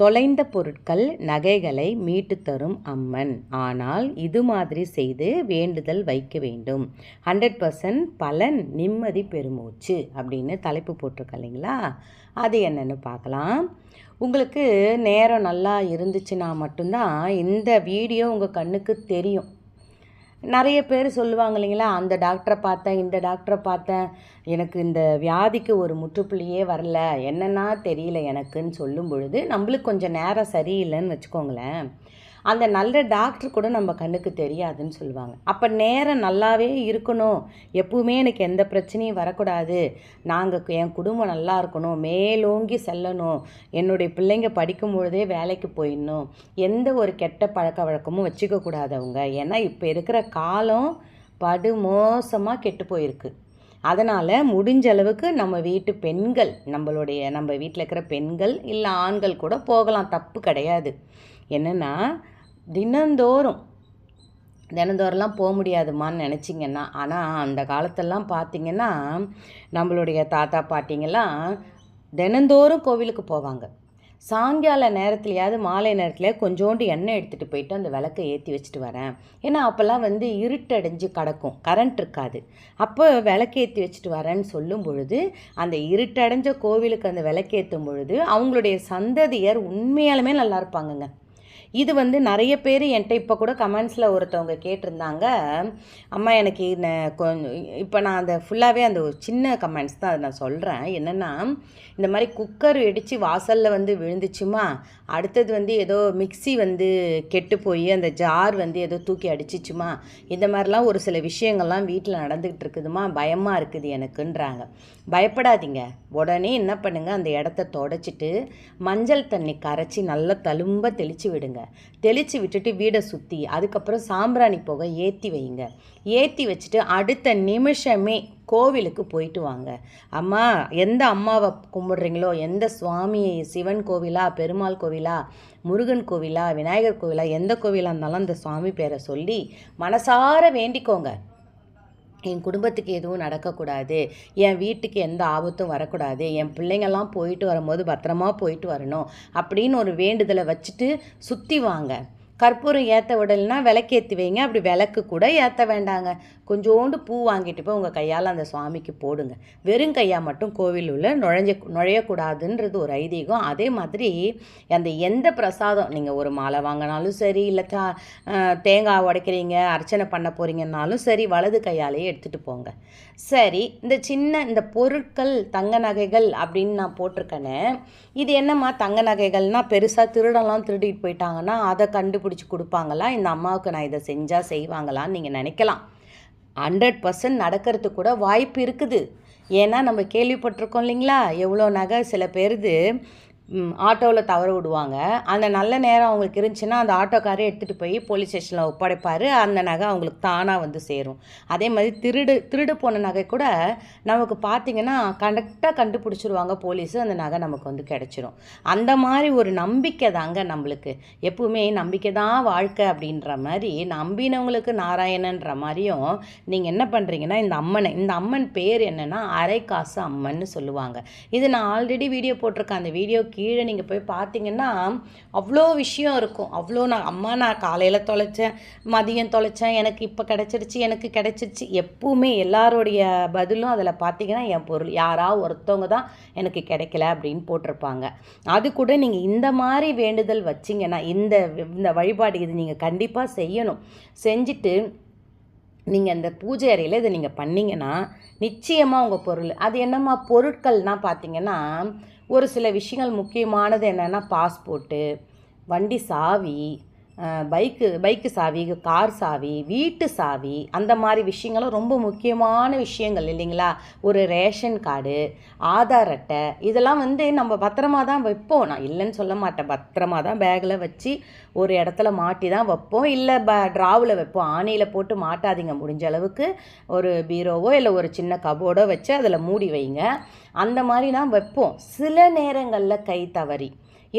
தொலைந்த பொருட்கள் நகைகளை மீட்டு தரும் அம்மன். ஆனால் இது மாதிரி செய்து வேண்டுதல் வைக்க வேண்டும். ஹண்ட்ரட் பர்சன்ட் பலன் நிம்மதி பெருமூச்சு அப்படின்னு தலைப்பு போட்டிருக்க இல்லைங்களா? அது என்னென்னு பார்க்கலாம். உங்களுக்கு நேரம் நல்லா இருந்துச்சுன்னா மட்டும்தான் இந்த வீடியோ உங்கள் கண்ணுக்கு தெரியும். நிறைய பேர் சொல்லுவாங்க இல்லைங்களா அந்த டாக்டரை பார்த்தேன் இந்த டாக்டரை பார்த்தேன். எனக்கு இந்த வியாதிக்கு ஒரு முற்றுப்புள்ளியே வரல என்னன்னா தெரியல எனக்குன்னு சொல்லும் பொழுது நம்மளுக்கு கொஞ்சம் நேரம் சரியில்லைன்னு வச்சுக்கோங்களேன். அந்த நல்ல டாக்டர் கூட நம்ம கண்ணுக்கு தெரியாதுன்னு சொல்லுவாங்க. அப்போ நேரம் நல்லாவே இருக்கணும். எப்பவுமே எனக்கு எந்த பிரச்சனையும் வரக்கூடாது. நாங்கள் என் குடும்பம் நல்லா இருக்கணும். மேலோங்கி செல்லணும். என்னுடைய பிள்ளைங்க படிக்கும் பொழுதே வேலைக்கு போயிடணும். எந்த ஒரு கெட்ட பழக்க வழக்கமும் வச்சுக்கக்கூடாது அவங்க. ஏன்னா இப்போ இருக்கிற காலம் படு மோசமாக கெட்டு போயிருக்கு. அதனால் முடிஞ்ச அளவுக்கு நம்ம வீட்டு பெண்கள் நம்மளுடைய நம்ம வீட்டில் இருக்கிற பெண்கள் இல்லை ஆண்கள் கூட போகலாம். தப்பு கிடையாது. என்னென்னா தினந்தோறும் தினந்தோறெல்லாம் போக முடியாதுமான்னு நினச்சிங்கன்னா ஆனால் அந்த காலத்தெல்லாம் பார்த்திங்கன்னா நம்மளுடைய தாத்தா பாட்டிங்கெல்லாம் தினந்தோறும் கோவிலுக்கு போவாங்க. சாயங்கால நேரத்துலையாவது மாலை நேரத்தில் கொஞ்சோண்டு எண்ணெய் எடுத்துகிட்டு போயிட்டு அந்த விளக்கை ஏற்றி வச்சுட்டு வரேன். ஏன்னா அப்போல்லாம் வந்து இருட்டடைஞ்சு கிடக்கும். கரண்ட் இருக்காது. அப்போ விளக்கு ஏற்றி வச்சுட்டு வரேன்னு சொல்லும் பொழுது அந்த இருட்டடைஞ்ச கோவிலுக்கு அந்த விளக்கேற்றும் பொழுது அவங்களுடைய சந்ததியர் உண்மையாலுமே நல்லா இருப்பாங்கங்க. இது வந்து நிறைய பேர் என்கிட்ட இப்போ கூட கமெண்ட்ஸில் ஒருத்தவங்க கேட்டிருந்தாங்க. அம்மா எனக்கு கொஞ்சம் இப்போ நான் அந்த ஃபுல்லாகவே அந்த ஒரு சின்ன கமெண்ட்ஸ் தான் அதை நான் சொல்கிறேன் என்னென்னா இந்த மாதிரி குக்கர் வெடித்து வாசலில் வந்து விழுந்துச்சுமா? அடுத்தது வந்து ஏதோ மிக்சி வந்து கெட்டு போய் அந்த ஜார் வந்து ஏதோ தூக்கி அடிச்சிச்சுமா? இந்த மாதிரிலாம் ஒரு சில விஷயங்கள்லாம் வீட்டில் நடந்துக்கிட்டு இருக்குதுமா? பயமாக இருக்குது எனக்குன்றாங்க. பயப்படாதீங்க. உடனே என்ன பண்ணுங்கள் அந்த இடத்த தொடச்சிட்டு மஞ்சள் தண்ணி கரைச்சி நல்லா தழும்ப தெளித்து விடுங்க. தெளித்து விட்டுட்டு வீடை சுற்றி அதுக்கப்புறம் சாம்பிராணி போக ஏற்றி வைங்க. ஏற்றி வச்சுட்டு அடுத்த நிமிஷமே கோவிலுக்கு போயிட்டு வாங்க. அம்மா எந்த அம்மாவை கும்பிடுறீங்களோ எந்த சுவாமியை சிவன் கோவிலா பெருமாள் கோவிலா முருகன் கோவிலா விநாயகர் கோவிலா எந்த கோவிலாக இருந்தாலும் அந்த சுவாமி பேரை சொல்லி மனசார வேண்டிக்கோங்க. என் குடும்பத்துக்கு எதுவும் நடக்கக்கூடாது. என் வீட்டுக்கு எந்த ஆபத்தும் வரக்கூடாது. என் பிள்ளைங்கள்லாம் போயிட்டு வரும்போது பத்திரமா போயிட்டு வரணும். அப்படின்னு ஒரு வேண்டுதலை வச்சுட்டு சுற்றி வாங்க. கற்பூரம் ஏற்ற விடலைன்னா விளக்கேற்றி வைங்க. அப்படி விளக்கு கூட ஏற்ற வேண்டாங்க. கொஞ்சோண்டு பூ வாங்கிட்டு போய் உங்கள் கையால் அந்த சுவாமிக்கு போடுங்க. வெறும் கையாக மட்டும் கோவில் உள்ள நுழைஞ்ச நுழையக்கூடாதுன்றது ஒரு ஐதீகம். அதே மாதிரி அந்த எந்த பிரசாதம் நீங்கள் ஒரு மாலை வாங்கினாலும் சரி இல்லை தா தேங்காய் உடைக்கிறீங்க அர்ச்சனை பண்ண போகிறீங்கன்னாலும் சரி வலது கையாலேயே எடுத்துகிட்டு போங்க. சரி இந்த சின்ன இந்த பொருட்கள் தங்க நகைகள் அப்படின்னு நான் போட்டிருக்கேனே இது என்னம்மா தங்க நகைகள்னால் பெருசாக திருடெல்லாம் திருடிட்டு போயிட்டாங்கன்னா அதை கண்டுபிடி கண்டுபிடிச்சி கொடுப்பாங்களா? இந்த அம்மாவுக்கு நான் இதை செஞ்சால் செய்வாங்களான்னு நீங்கள் நினைக்கலாம். ஹண்ட்ரட் பர்சன்ட் நடக்கிறதுக்கு கூட வாய்ப்பு இருக்குது. ஏன்னா நம்ம கேள்விப்பட்டிருக்கோம் இல்லைங்களா? எவ்வளோ நகை சில பேருது ஆட்டோவில் தவற விடுவாங்க. அந்த நல்ல நேரம் அவங்களுக்கு இருந்துச்சுன்னா அந்த ஆட்டோக்காரே எடுத்துகிட்டு போய் போலீஸ் ஸ்டேஷனில் ஒப்படைப்பார். அந்த நகை அவங்களுக்கு தானாக வந்து சேரும். அதே மாதிரி திருடு திருடு போன நகை கூட நமக்கு பார்த்திங்கன்னா கரெக்டாக கண்டுபிடிச்சிருவாங்க போலீஸு அந்த நகை நமக்கு வந்து கிடச்சிரும். அந்த மாதிரி ஒரு நம்பிக்கை தாங்க நம்மளுக்கு. எப்பவுமே நம்பிக்கை தான் வாழ்க்கை அப்படின்ற மாதிரி நம்பினவங்களுக்கு நாராயணன்ற மாதிரியும் நீங்கள் என்ன பண்ணுறீங்கன்னா இந்த அம்மனை இந்த அம்மன் பேர் என்னென்னா அரைக்காசு அம்மன்னு சொல்லுவாங்க. இது நான் ஆல்ரெடி வீடியோ போட்டிருக்கேன். அந்த வீடியோ கீழே நீங்கள் போய் பார்த்தீங்கன்னா அவ்வளோ விஷயம் இருக்கும். அவ்வளோ நான் அம்மா நான் காலையில் தொலைச்சேன் மதியம் தொலைச்சேன் எனக்கு இப்போ கிடச்சிருச்சு எனக்கு கிடச்சிருச்சு. எப்பவுமே எல்லாருடைய பதிலும் அதில் பார்த்தீங்கன்னா என் பொருள். யாராவது ஒருத்தவங்க தான் எனக்கு கிடைக்கல அப்படின்னு போட்டிருப்பாங்க. அது கூட நீங்கள் இந்த மாதிரி வேண்டுதல் வச்சிங்கன்னா இந்த இந்த வழிபாடு இது நீங்கள் கண்டிப்பாக செய்யணும். செஞ்சுட்டு நீங்கள் அந்த பூஜை அறையில் இதை நீங்கள் பண்ணிங்கன்னா நிச்சயமாக உங்கள் பொருள். அது என்னம்மா பொருட்கள்னால் பார்த்தீங்கன்னா ஒரு சில விஷயங்கள் முக்கியமானது என்னென்னா பாஸ்போர்ட்டு வண்டி சாவி பைக்கு பைக்கு சாவி கார் சாவி வீட்டு சாவி அந்த மாதிரி விஷயங்களும் ரொம்ப முக்கியமான விஷயங்கள் இல்லைங்களா? ஒரு ரேஷன் கார்டு ஆதார் அட்டை இதெல்லாம் வந்து நம்ம பத்திரமா தான் வைப்போம். நான் இல்லைன்னு சொல்ல மாட்டேன். பத்திரமா தான் பேக்கில் வச்சு ஒரு இடத்துல மாட்டி தான் வைப்போம். இல்லை ப ட்ராவில் வைப்போம். ஆணையில் போட்டு மாட்டாதீங்க. முடிஞ்ச அளவுக்கு ஒரு பீரோவோ இல்லை ஒரு சின்ன கபோர்டோ வச்சு அதில் மூடி வைங்க. அந்த மாதிரி தான் வைப்போம். சில நேரங்களில் கை தவறி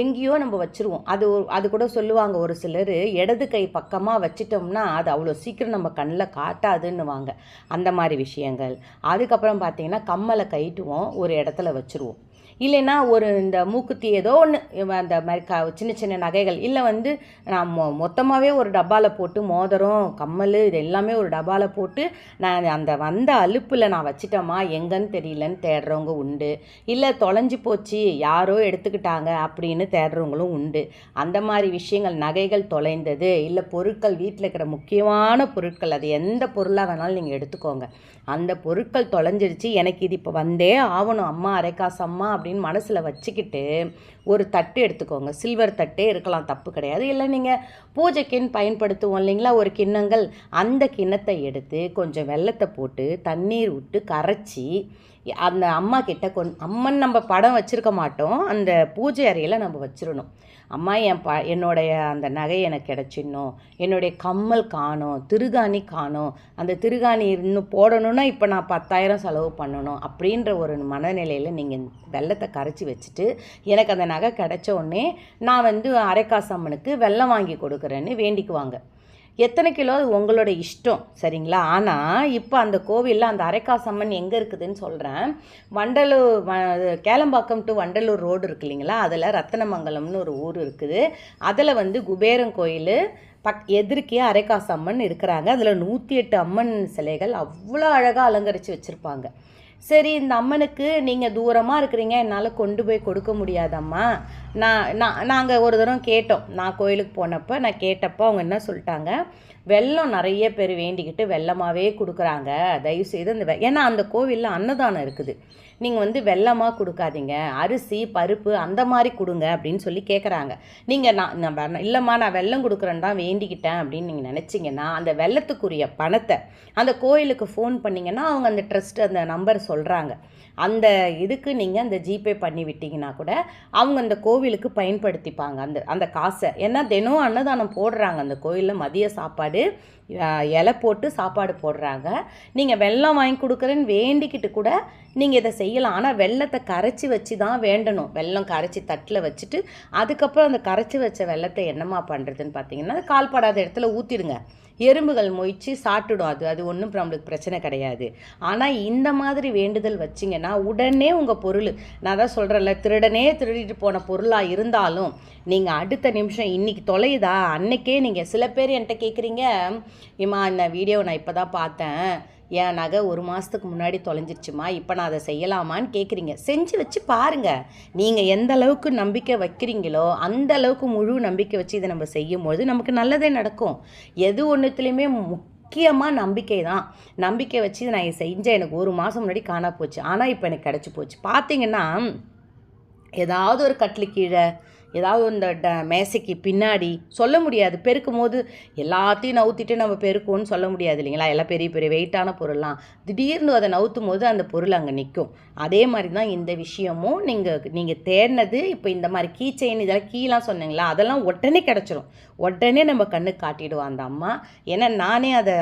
எங்கேயோ நம்ம வச்சுருவோம். அது அது கூட சொல்லுவாங்க ஒரு சிலர் இடது கை பக்கமாக வச்சிட்டோம்னா அது அவ்வளோ சீக்கிரம் நம்ம கண்ணில் காட்டாதுன்னுவாங்க. அந்த மாதிரி விஷயங்கள். அதுக்கப்புறம் பார்த்திங்கன்னா கம்மலை கைட்டுவோம் ஒரு இடத்துல வச்சுருவோம். இல்லைன்னா ஒரு இந்த மூக்குத்தி ஏதோ ஒன்று அந்த மாதிரி க சின்ன சின்ன நகைகள் இல்லை வந்து நான் மொ மொத்தமாகவே ஒரு டப்பாவில் போட்டு மோதிரம் கம்மல் இது எல்லாமே ஒரு டப்பாவில் போட்டு நான் அந்த வந்த அலுப்பில் நான் வச்சிட்டோமா எங்கன்னு தெரியலன்னு தேடுறவங்க உண்டு. இல்லை தொலைஞ்சு போச்சு யாரோ எடுத்துக்கிட்டாங்க அப்படின்னு தேடுறவங்களும் உண்டு. அந்த மாதிரி விஷயங்கள் நகைகள் தொலைந்தது இல்லை பொருட்கள் வீட்டில் இருக்கிற முக்கியமான பொருட்கள் அது எந்த பொருளாக வேணாலும் நீங்கள் எடுத்துக்கோங்க. அந்த பொருட்கள் தொலைஞ்சிருச்சு எனக்கு இது இப்போ வந்தே ஆகணும் அம்மா அரைக்காசு அம்மா அப்படின்னு மனசில் வச்சுக்கிட்டு ஒரு தட்டு எடுத்துக்கோங்க. சில்வர் தட்டே இருக்கலாம் தப்பு கிடையாது. இல்லை நீங்கள் பூஜைக்குன்னு பயன்படுத்துவோம் இல்லைங்களா? ஒரு கிண்ணங்கள். அந்த கிண்ணத்தை எடுத்து கொஞ்சம் வெள்ளத்தை போட்டு தண்ணீர் விட்டு கரைச்சி அந்த அம்மா கிட்ட கொண் அம்மன் நம்ம படம் வச்சுருக்க மாட்டோம். அந்த பூஜை அறையில் நம்ம வச்சிடணும் அம்மா என் ப என்னுடைய அந்த நகை எனக்கு கிடச்சிடணும். என்னுடைய கம்மல் காணும் திருகாணி காணும். அந்த திருகாணி இன்னும் போடணுன்னா இப்போ நான் பத்தாயிரம் செலவு பண்ணணும் அப்படின்ற ஒரு மனநிலையில் நீங்கள் வெள்ளத்தை கரைச்சி வச்சுட்டு எனக்கு அந்த நகை கிடச்ச உடனே நான் வந்து அரைக்காசம்மனுக்கு வெள்ளம் வாங்கி கொடுக்குறேன்னு வேண்டிக்குவாங்க. எத்தனை கிலோ அது உங்களோட இஷ்டம் சரிங்களா? ஆனால் இப்போ அந்த கோவிலில் அந்த அரைக்காசம்மன் எங்கே இருக்குதுன்னு சொல்கிறேன் வண்டலூர் கேளம்பாக்கம் டு வண்டலூர் ரோடு இருக்கு இல்லைங்களா? அதில் ரத்தனமங்கலம்னு ஒரு ஊர் இருக்குது. அதில் வந்து குபேரன் கோயில் பக் எதிர்க்கே அரைக்காசம்மன் இருக்கிறாங்க. அதில் நூற்றி எட்டு அம்மன் சிலைகள் அவ்வளோ அழகாக அலங்கரித்து வச்சுருப்பாங்க. சரி இந்த அம்மனுக்கு நீங்கள் தூரமாக இருக்கிறீங்க என்னால் கொண்டு போய் கொடுக்க முடியாதம்மா. நான் நான் நாங்கள் ஒரு தரம் கேட்டோம். நான் கோயிலுக்கு போனப்போ நான் கேட்டப்போ அவங்க என்ன சொல்லிட்டாங்க? வெள்ளம் நிறைய பேர் வேண்டிக்கிட்டு வெள்ளமாகவே கொடுக்குறாங்க. தயவுசெய்து அந்த ஏன்னா அந்த கோவிலில் அன்னதானம் இருக்குது. நீங்கள் வந்து வெள்ளமாக கொடுக்காதீங்க. அரிசி பருப்பு அந்த மாதிரி கொடுங்க அப்படின்னு சொல்லி கேட்குறாங்க நீங்கள் நான் நான் இல்லைம்மா நான் வெள்ளம் கொடுக்குறேன்னு தான் வேண்டிக்கிட்டேன் அப்படின்னு நீங்கள் நினச்சிங்கன்னா அந்த வெள்ளத்துக்குரிய பணத்தை அந்த கோயிலுக்கு ஃபோன் பண்ணிங்கன்னா அவங்க அந்த ட்ரஸ்ட் அந்த நம்பர் சொல்கிறாங்க அந்த இதுக்கு நீங்கள் அந்த ஜிபே பண்ணி விட்டிங்கன்னா கூட அவங்க அந்த கோவிலுக்கு பயன்படுத்திப்பாங்க. அந்த அந்த காசை. ஏன்னா தினம் அன்னதானம் போடுறாங்க அந்த கோயிலில் மதிய சாப்பாடு இலை போட்டு சாப்பாடு போடுறாங்க. நீங்கள் வெள்ளம் வாங்கி கொடுக்குறேன்னு வேண்டிக்கிட்டு கூட நீங்கள் இதை செய்யலாம். ஆனால் வெள்ளத்தை கரைச்சி வச்சு தான் வேண்டணும். வெள்ளம் கரைச்சி தட்டில் வச்சுட்டு அதுக்கப்புறம் அந்த கரைச்சி வச்ச வெள்ளத்தை என்னம்மா பண்ணுறதுன்னு பார்த்தீங்கன்னா கால்படாத இடத்துல ஊற்றிடுங்க எறும்புகள் மொய்ச்சி சாப்பிட்டுடும் அது அது ஒன்றும் நம்மளுக்கு பிரச்சனை கிடையாது. ஆனால் இந்த மாதிரி வேண்டுதல் வச்சிங்கன்னா உடனே உங்கள் பொருள் நான் தான் சொல்கிறேன்ல திருடனே திருடிட்டு போன பொருளாக இருந்தாலும் நீங்கள் அடுத்த நிமிஷம் இன்றைக்கி தொலையுதா? அன்னைக்கே நீங்கள் சில பேர் என்கிட்ட கேட்குறீங்க இம்மா இந்த வீடியோ நான் இப்போ தான் பார்த்தேன். என் நகை ஒரு மாதத்துக்கு முன்னாடி தொலைஞ்சிருச்சுமா இப்போ நான் அதை செய்யலாமான்னு கேட்குறீங்க செஞ்சு வச்சு பாருங்கள் நீங்கள் எந்த அளவுக்கு நம்பிக்கை வைக்கிறீங்களோ அந்த அளவுக்கு முழு நம்பிக்கை வச்சு இதை நம்ம செய்யும்போது நமக்கு நல்லதே நடக்கும். எது ஒன்றுத்துலேயுமே முக்கியமாக நம்பிக்கை தான். நம்பிக்கை வச்சு நான் செஞ்சேன். எனக்கு ஒரு மாதம் முன்னாடி காணா போச்சு. ஆனால் இப்போ எனக்கு கிடச்சி போச்சு. பார்த்தீங்கன்னா ஏதாவது ஒரு கட்டில் கீழே ஏதாவது இந்த ட மேசைக்கு பின்னாடி சொல்ல முடியாது. பெருக்கும் போது எல்லாத்தையும் நவுத்திட்டு நம்ம பெருக்கும்னு சொல்ல முடியாது இல்லைங்களா? எல்லாம் பெரிய பெரிய வெயிட்டான பொருள்லாம். திடீர்னு அதை நவுத்தும் போது அந்த பொருள் அங்கே நிற்கும் அதே மாதிரி தான் இந்த விஷயமும் நீங்கள் நீங்கள் தேடினது இப்போ இந்த மாதிரி கீ செயின் இதெல்லாம் கீழாம் சொன்னீங்களா? அதெல்லாம் உடனே கிடச்சிரும். உடனே நம்ம கண்ணுக்கு காட்டிடுவோம் அந்த அம்மா. ஏன்னா நானே அதை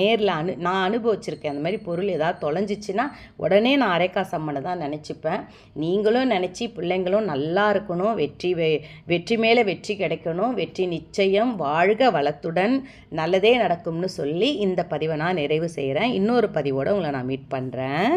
நேரில் அனு நான் அனுபவிச்சிருக்கேன். அந்த மாதிரி பொருள் ஏதாவது தொலைஞ்சிச்சின்னா உடனே நான் அரைக்காசு அம்மனை தான் நினச்சிப்பேன். நீங்களும் நினச்சி பிள்ளைங்களும் நல்லா இருக்கணும். வெற்றி வெ வெற்றி மேலே வெற்றி கிடைக்கணும். வெற்றி நிச்சயம். வாழ்க வளத்துடன் நல்லதே நடக்கும்னு சொல்லி இந்த பதிவை நான் நிறைவு செய்கிறேன் இன்னொரு பதிவோடு உங்களை நான் மீட் பண்ணுறேன்